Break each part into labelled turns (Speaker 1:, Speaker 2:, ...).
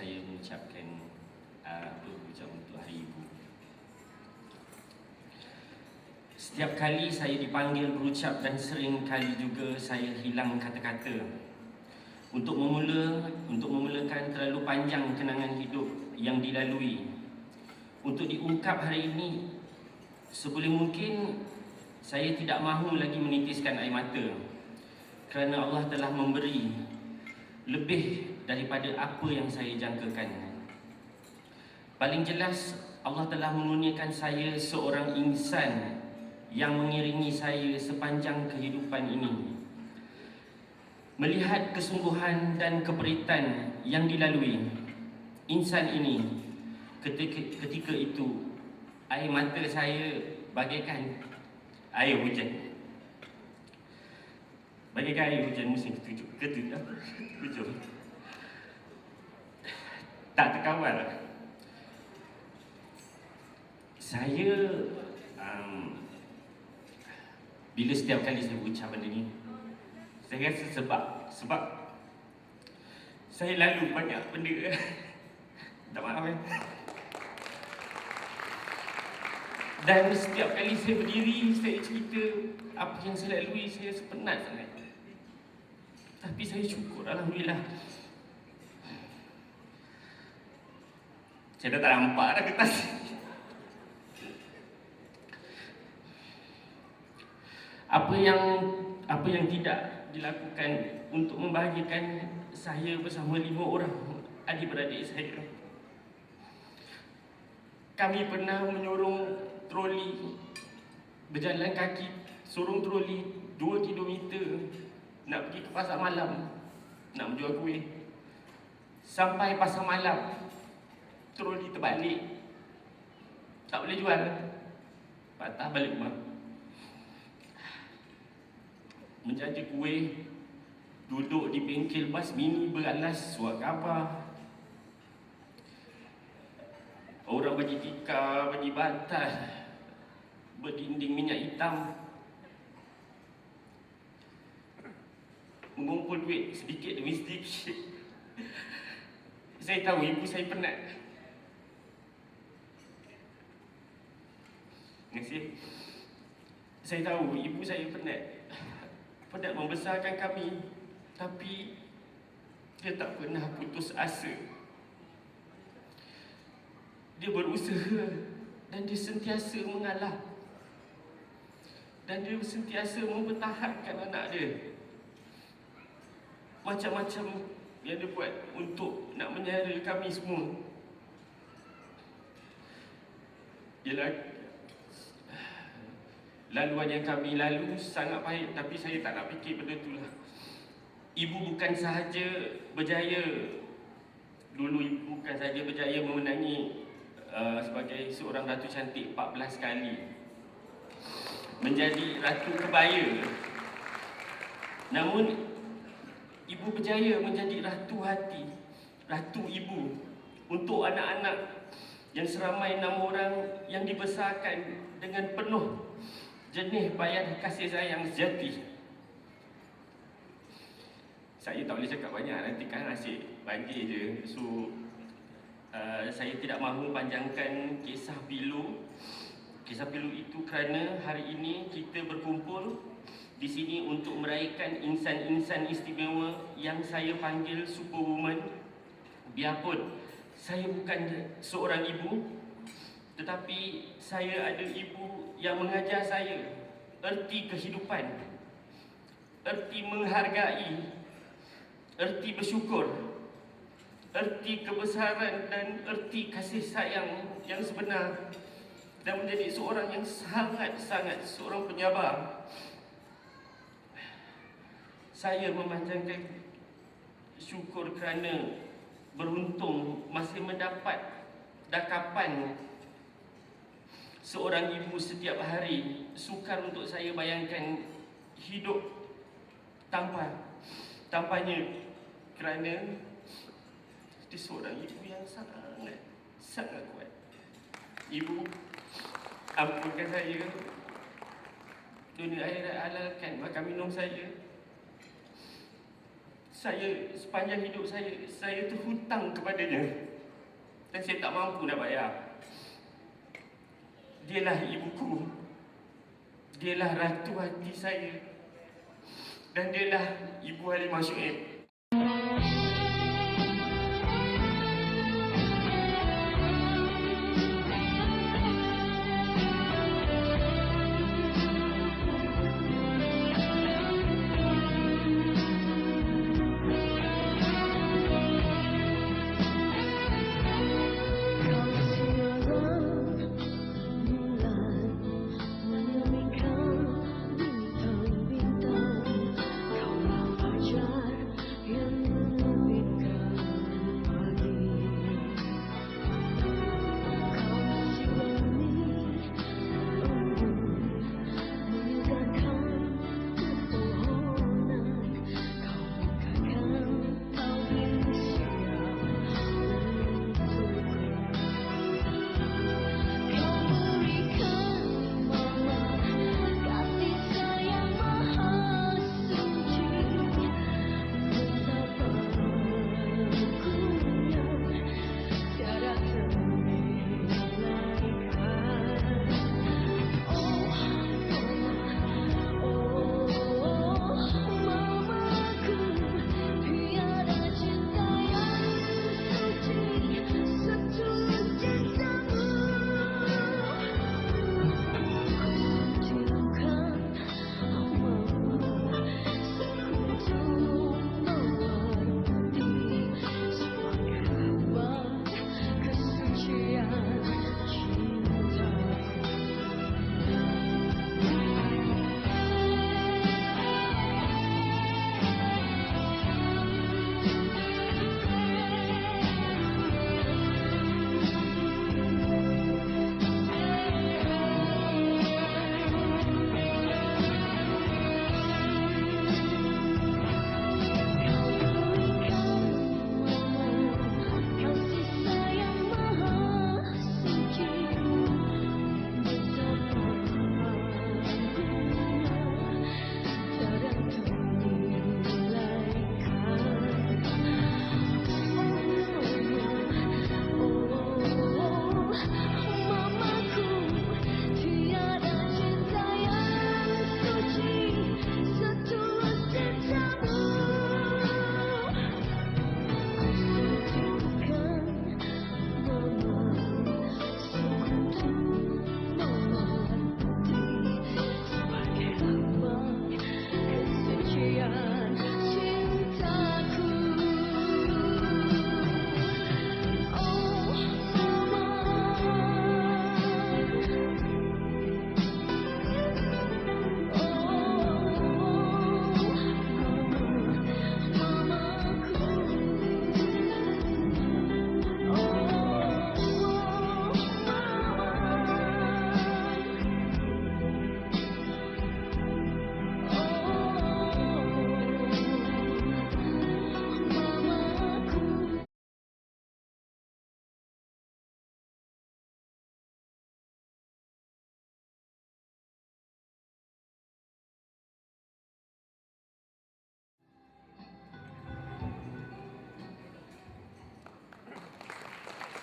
Speaker 1: saya mengucapkan uh, apa ucap untuk Hari Ibu. Setiap kali saya dipanggil berucap dan sering kali juga saya hilang kata-kata. Untuk memula, untuk memulakan terlalu panjang kenangan hidup yang dilalui. Untuk diungkap hari ini, sebelum mungkin saya tidak mahu lagi menitiskan air mata kerana Allah telah memberi lebih daripada apa yang saya jangkakan. Paling jelas Allah telah mengurniakan saya seorang insan yang mengiringi saya sepanjang kehidupan ini. Melihat kesungguhan dan keperitan yang dilalui insan ini ketika, ketika itu air mata saya bagaikan air hujan. Bagaikan air hujan musim ketujuh. Ketujuh apa? Ketujuh. Tak terkawal. Saya um, bila setiap kali saya berucap benda ni saya rasa sebab sebab saya lalu banyak benda. Tak maaf eh. Dan setiap kali saya berdiri saya cerita apa yang saya lalui saya sepenat sangat. Tapi saya syukur Alhamdulillah saya dah tak nampak dah kertas apa yang apa yang tidak dilakukan untuk membahagiakan saya bersama lima orang adik-beradik saya. Kami pernah menyurung troli berjalan kaki, surung troli 2 kilometer nak pergi ke pasar malam nak menjual kuih. Sampai pasar malam troli terbalik. Tak boleh jual. Patah balik rumah. Menjadi kuih duduk di bengkel bas mini beralas suat khabar. Orang bagi tikar bagi bantal berdinding minyak hitam. Mengumpul duit sedikit demi sedikit. Saya tahu ibu saya penat Terima kasih. Saya tahu ibu saya penat. Penat membesarkan kami. Tapi dia tak pernah putus asa. Dia berusaha dan dia sentiasa mengalah. Dan dia sentiasa mempertahankan anak dia. Macam-macam yang dia buat untuk nak menyara kami semua. Ialah laluan yang kami lalu sangat baik tapi saya tak nak fikir benda tu lah. Ibu bukan sahaja berjaya. Dulu ibu bukan sahaja berjaya memenangi uh, sebagai seorang ratu cantik 14 kali. Menjadi ratu kebaya. Namun ibu berjaya menjadi ratu hati ratu ibu untuk anak-anak yang seramai enam orang yang dibesarkan dengan penuh jenis bayar kasih sayang sejati. Saya tak boleh cakap banyak. Nanti kan asyik bagi je. So uh, saya tidak mahu panjangkan kisah pilu. Kisah pilu itu kerana hari ini kita berkumpul di sini untuk meraihkan insan-insan istimewa yang saya panggil superwoman. Biarpun saya bukan seorang ibu tetapi saya ada ibu yang mengajar saya erti kehidupan, erti menghargai, erti bersyukur, erti kebesaran dan erti kasih sayang yang sebenar dan menjadi seorang yang sangat-sangat seorang penyabar. Saya memanjangkan syukur kerana beruntung masih mendapat dakapan seorang ibu setiap hari sukar untuk saya bayangkan hidup tanpa tanpanya. Kerana dia seorang ibu yang sangat sangat kuat. Ibu ampunkan saya. Dunia akhirat halalkan. Makan minum saya.
Speaker 2: Saya sepanjang hidup saya saya terhutang kepadanya. Dan saya tak mampu nak bayar. Dialah ibuku. Dialah ratu hati saya. Dan dialah Ibu Halimah Syuib.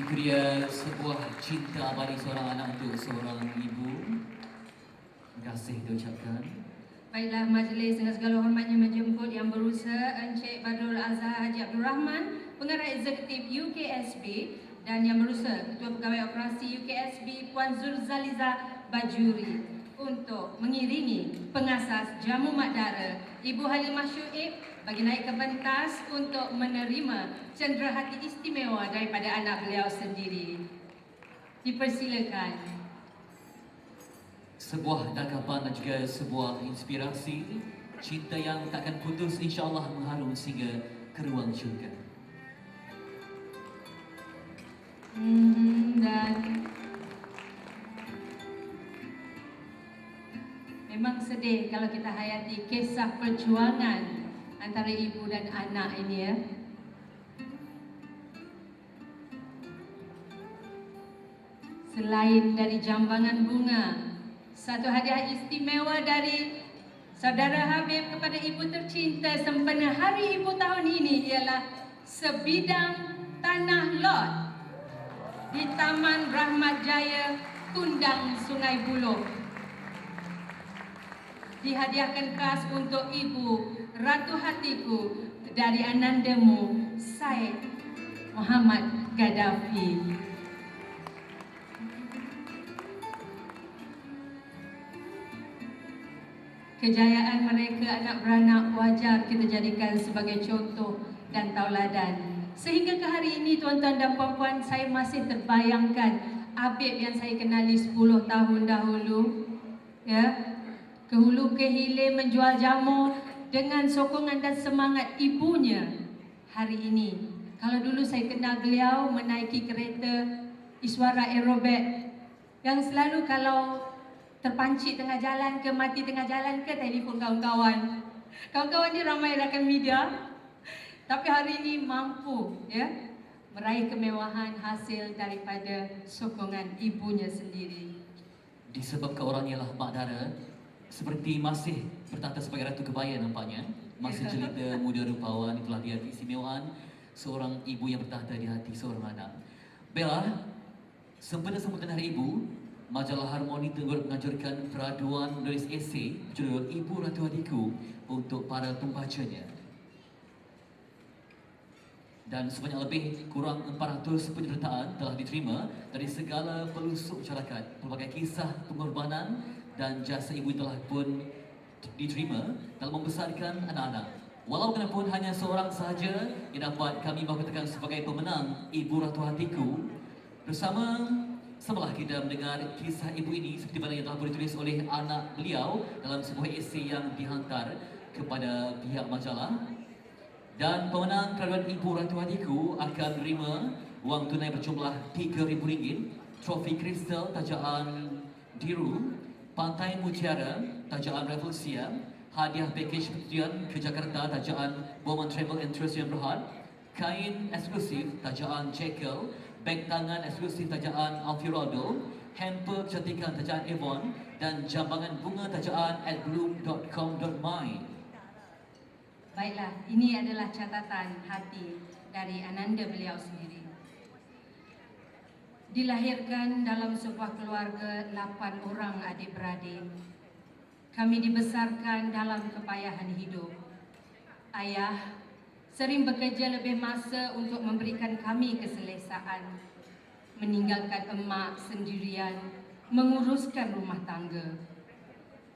Speaker 3: Itu dia sebuah cinta abadi seorang anak untuk seorang ibu. Terima kasih diucapkan.
Speaker 4: Baiklah majlis dengan segala hormatnya menjemput yang berusaha Encik Badrul Azhar Haji Abdul Rahman, pengarah eksekutif UKSB dan yang berusaha Ketua Pegawai Operasi UKSB Puan Zurzaliza Bajuri untuk mengiringi pengasas Jamu Madara Ibu Halimah Syuib bagi naik ke pentas untuk menerima cenderahati istimewa daripada anak beliau sendiri. Dipersilakan.
Speaker 3: Sebuah dakapan dan juga sebuah inspirasi Cinta yang takkan putus insyaAllah mengharum sehingga ke ruang syurga
Speaker 4: Hmm, dan memang sedih kalau kita hayati kisah perjuangan antara ibu dan anak ini ya. Selain dari jambangan bunga, satu hadiah istimewa dari Saudara Habib kepada ibu tercinta sempena Hari Ibu tahun ini ialah sebidang tanah lot di Taman Rahmat Jaya, Tundang, Sungai Buloh. Dihadiahkan khas untuk ibu Ratu Hatiku dari Anandamu, Said Muhammad Gaddafi. Kejayaan mereka anak beranak wajar kita jadikan sebagai contoh dan tauladan. Sehingga ke hari ini tuan-tuan dan puan-puan saya masih terbayangkan Habib yang saya kenali 10 tahun dahulu ya ke hulu ke hilir menjual jamu dengan sokongan dan semangat ibunya hari ini. Kalau dulu saya kenal beliau menaiki kereta Iswara Aerobet yang selalu kalau terpancit tengah jalan ke mati tengah jalan ke telefon kawan-kawan. Kawan-kawan ni ramai rakan media. Tapi hari ini mampu ya meraih kemewahan hasil daripada sokongan ibunya sendiri.
Speaker 3: Disebabkan orangnya lah Mak Dara Seperti masih bertata sebagai Ratu Kebaya nampaknya Masih jelita muda rupawan itulah dia keistimewaan Seorang ibu yang bertahta di hati seorang anak Bella, sempena sambutan Hari Ibu Majalah Harmoni tengah menganjurkan peraduan menulis esei berjudul Ibu Ratu Hatiku untuk para pembacanya. Dan sebanyak lebih kurang 400 penyertaan telah diterima dari segala pelusuk masyarakat. Pelbagai kisah pengorbanan dan jasa ibu telah pun diterima dalam membesarkan anak-anak. Walau pun hanya seorang sahaja yang dapat kami bangkitkan sebagai pemenang Ibu Ratu Hatiku bersama Semalah kita mendengar kisah ibu ini seperti mana yang telah ditulis oleh anak beliau dalam sebuah esei yang dihantar kepada pihak majalah dan pemenang keraduan Ibu Ratu Hatiku akan menerima wang tunai berjumlah RM3,000 trofi kristal tajaan Diru Pantai Mutiara tajaan Revolusia hadiah pakej pertujuan ke Jakarta tajaan Bowman Travel and Tourism Berhad kain eksklusif tajaan Jekyll beg tangan eksklusif tajaan Alfirado, hamper kecantikan tajaan Avon dan jambangan bunga tajaan at bloom.com.my.
Speaker 4: Baiklah, ini adalah catatan hati dari Ananda beliau sendiri. Dilahirkan dalam sebuah keluarga 8 orang adik-beradik. Kami dibesarkan dalam kepayahan hidup. Ayah sering bekerja lebih masa untuk memberikan kami keselesaan. Meninggalkan emak sendirian, menguruskan rumah tangga.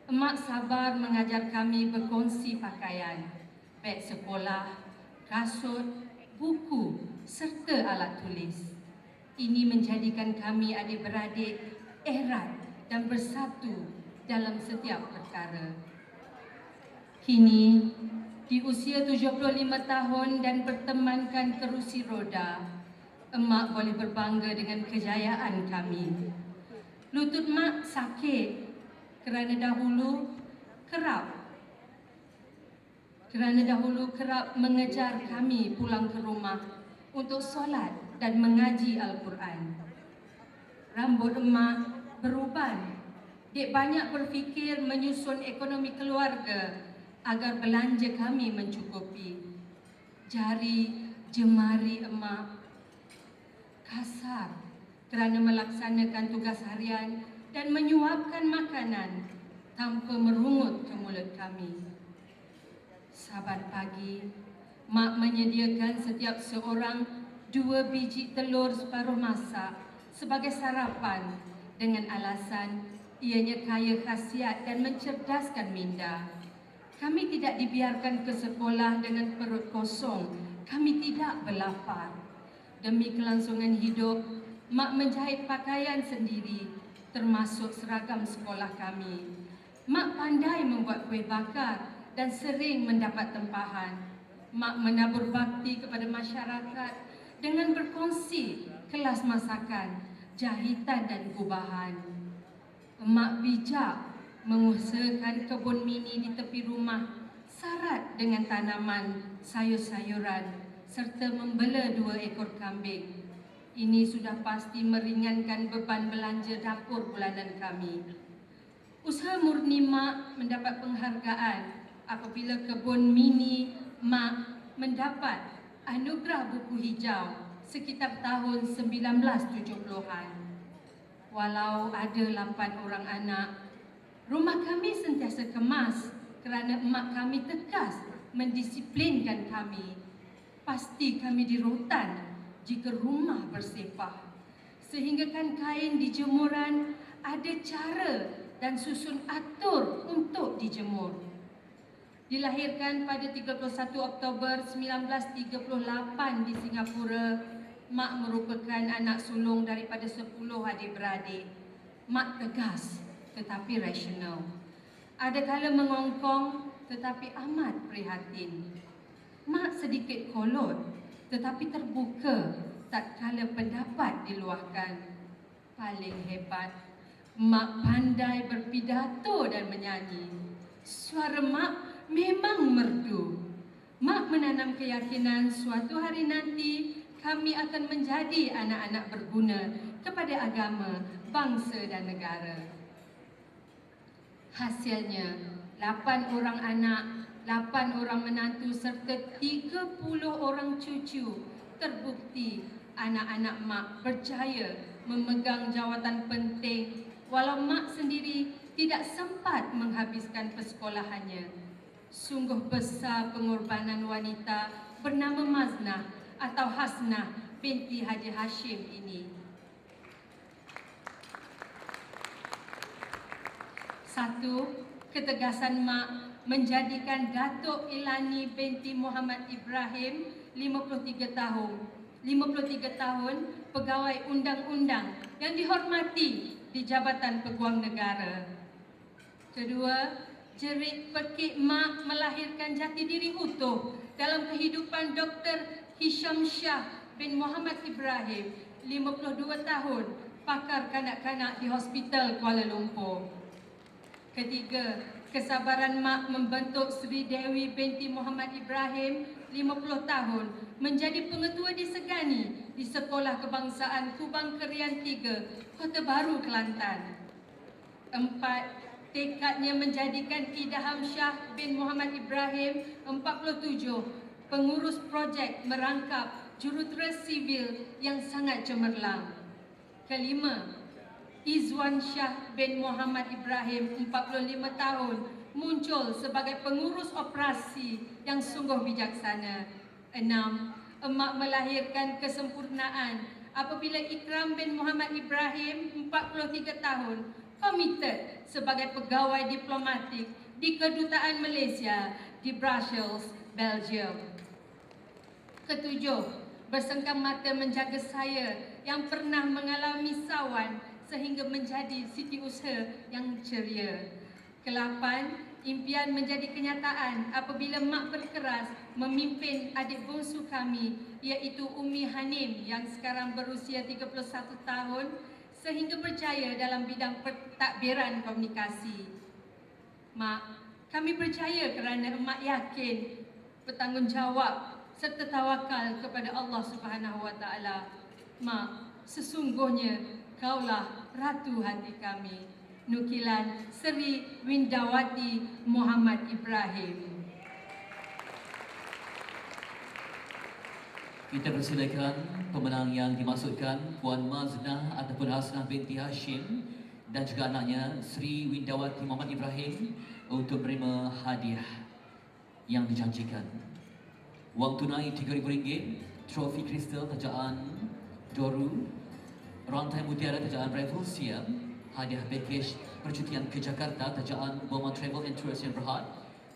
Speaker 4: Emak sabar mengajar kami berkongsi pakaian, beg sekolah, kasut, buku serta alat tulis. Ini menjadikan kami adik-beradik erat dan bersatu dalam setiap perkara. Kini, di usia 75 tahun dan bertemankan kerusi roda, emak boleh berbangga dengan kejayaan kami. Lutut mak sakit kerana dahulu kerap kerana dahulu kerap mengejar kami pulang ke rumah untuk solat dan mengaji Al-Quran. Rambut emak beruban. Dek banyak berfikir menyusun ekonomi keluarga agar belanja kami mencukupi. Jari jemari emak kasar kerana melaksanakan tugas harian dan menyuapkan makanan tanpa merungut ke mulut kami. Saban pagi, mak menyediakan setiap seorang dua biji telur separuh masak sebagai sarapan dengan alasan ianya kaya khasiat dan mencerdaskan minda. Kami tidak dibiarkan ke sekolah dengan perut kosong. Kami tidak berlapar. Demi kelangsungan hidup, Mak menjahit pakaian sendiri termasuk seragam sekolah kami. Mak pandai membuat kuih bakar dan sering mendapat tempahan. Mak menabur bakti kepada masyarakat dengan berkongsi kelas masakan, jahitan dan gubahan. Mak bijak mengusahakan kebun mini di tepi rumah syarat dengan tanaman sayur-sayuran serta membela dua ekor kambing. Ini sudah pasti meringankan beban belanja dapur bulanan kami. Usaha murni Mak mendapat penghargaan apabila kebun mini Mak mendapat anugerah buku hijau sekitar tahun 1970-an. Walau ada 8 orang anak, rumah kami sentiasa kemas kerana emak kami tegas mendisiplinkan kami. Pasti kami dirotan jika rumah bersepah. Sehinggakan kain di jemuran ada cara dan susun atur untuk dijemur. Dilahirkan pada 31 Oktober 1938 di Singapura, Mak merupakan anak sulung daripada 10 adik-beradik. Mak tegas tetapi rasional. Ada kala mengongkong tetapi amat prihatin. Mak sedikit kolot tetapi terbuka tak kala pendapat diluahkan. Paling hebat, Mak pandai berpidato dan menyanyi. Suara Mak memang merdu. Mak menanam keyakinan suatu hari nanti kami akan menjadi anak-anak berguna kepada agama, bangsa dan negara. Hasilnya, 8 orang anak, 8 orang menantu serta 30 orang cucu terbukti anak-anak mak berjaya memegang jawatan penting walau mak sendiri tidak sempat menghabiskan persekolahannya. Sungguh besar pengorbanan wanita bernama Maznah atau Hasnah binti Haji Hashim ini. Satu, ketegasan mak menjadikan Datuk Ilani binti Muhammad Ibrahim 53 tahun 53 tahun pegawai undang-undang yang dihormati di Jabatan Peguam Negara. Kedua, jerit pekik mak melahirkan jati diri utuh dalam kehidupan Dr. Hisham Shah bin Muhammad Ibrahim, 52 tahun, pakar kanak-kanak di Hospital Kuala Lumpur. Ketiga, kesabaran mak membentuk Sri Dewi binti Muhammad Ibrahim 50 tahun menjadi pengetua di Segani di Sekolah Kebangsaan Kubang Kerian 3, Kota Baru, Kelantan. Empat, tekadnya menjadikan Ida Hamsyah bin Muhammad Ibrahim 47 pengurus projek merangkap jurutera sivil yang sangat cemerlang. Kelima, Izwan Syah bin Muhammad Ibrahim 45 tahun muncul sebagai pengurus operasi yang sungguh bijaksana. Enam, emak melahirkan kesempurnaan apabila Ikram bin Muhammad Ibrahim 43 tahun komited sebagai pegawai diplomatik di Kedutaan Malaysia di Brussels, Belgium. Ketujuh, bersengkam mata menjaga saya yang pernah mengalami sawan sehingga menjadi sitiusaha yang ceria. Kelapan, impian menjadi kenyataan apabila mak berkeras memimpin adik bongsu kami iaitu Umi Hanim yang sekarang berusia 31 tahun sehingga berjaya dalam bidang pentadbiran komunikasi. Mak, kami percaya kerana emak yakin bertanggungjawab serta tawakal kepada Allah Subhanahu Wa Taala. Mak, sesungguhnya kaulah ratu hati kami. Nukilan Seri Windawati Muhammad Ibrahim.
Speaker 3: Kita persilakan pemenang yang dimaksudkan Puan Maznah ataupun Hasnah binti Hashim dan juga anaknya Sri Windawati Muhammad Ibrahim untuk menerima hadiah yang dijanjikan. Wang tunai RM3,000, trofi kristal tajaan Doru, rantai mutiara tajaan Raffle Siam, hadiah package percutian ke Jakarta tajaan Boma Travel and yang berhad,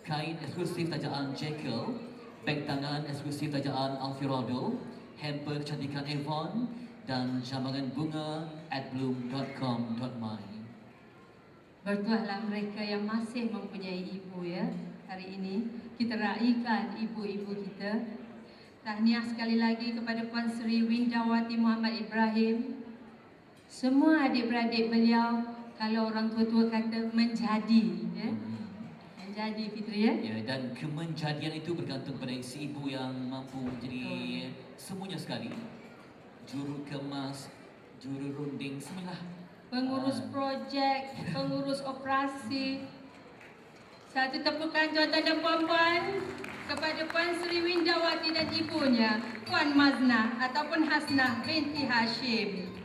Speaker 3: kain eksklusif tajaan Jekyll, beg tangan eksklusif tajaan Alfirado, hamper kecantikan Avon dan jambangan bunga at bloom.com.my.
Speaker 4: Bertuahlah mereka yang masih mempunyai ibu ya hari ini. Kita raikan ibu-ibu kita. Tahniah sekali lagi kepada Puan Sri Windawati Muhammad Ibrahim. Semua adik-beradik beliau kalau orang tua-tua kata menjadi ya terjadi Fitri ya.
Speaker 3: Ya dan kemenjadian itu bergantung pada si ibu yang mampu menjadi Betul. Ya, semuanya sekali. Juru kemas, juru runding semua.
Speaker 4: Pengurus ah. projek, pengurus operasi. Satu tepukan jantan dan puan-puan kepada Puan Sri Windawati dan ibunya, Puan Mazna ataupun Hasna binti Hashim.